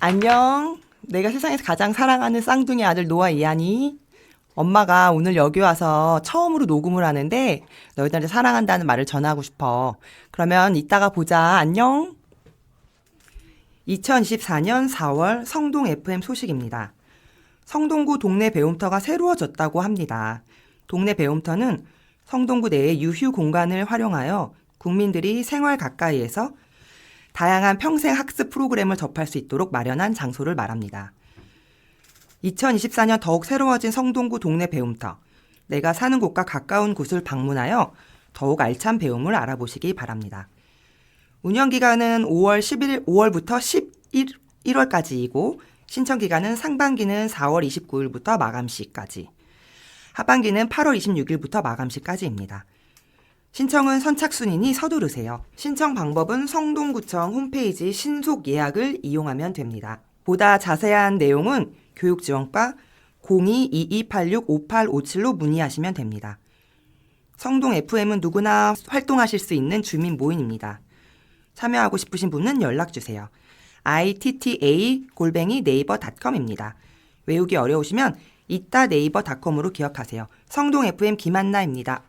안녕. 내가 세상에서 가장 사랑하는 쌍둥이 아들 노아 이한이. 엄마가 오늘 여기 와서 처음으로 녹음을 하는데 너희들한테 사랑한다는 말을 전하고 싶어. 그러면 이따가 보자. 안녕. 2024년 4월 성동 FM 소식입니다. 성동구 동네 배움터가 새로워졌다고 합니다. 동네 배움터는 성동구 내의 유휴 공간을 활용하여 국민들이 생활 가까이에서 다양한 평생 학습 프로그램을 접할 수 있도록 마련한 장소를 말합니다. 2024년 더욱 새로워진 성동구 동네 배움터. 내가 사는 곳과 가까운 곳을 방문하여 더욱 알찬 배움을 알아보시기 바랍니다. 운영 기간은 5월 11일, 5월부터 11월까지이고 신청 기간은 상반기는 4월 29일부터 마감 시까지, 하반기는 8월 26일부터 마감 시까지입니다. 신청은 선착순이니 서두르세요. 신청 방법은 성동구청 홈페이지 신속 예약을 이용하면 됩니다. 보다 자세한 내용은 교육지원과 02-2286-5857로 문의하시면 됩니다. 성동 FM은 누구나 활동하실 수 있는 주민 모임입니다. 참여하고 싶으신 분은 연락주세요. Itta 골뱅이 네이버닷컴입니다. 외우기 어려우시면 이따 네이버닷컴으로 기억하세요. 성동 FM 김한나입니다.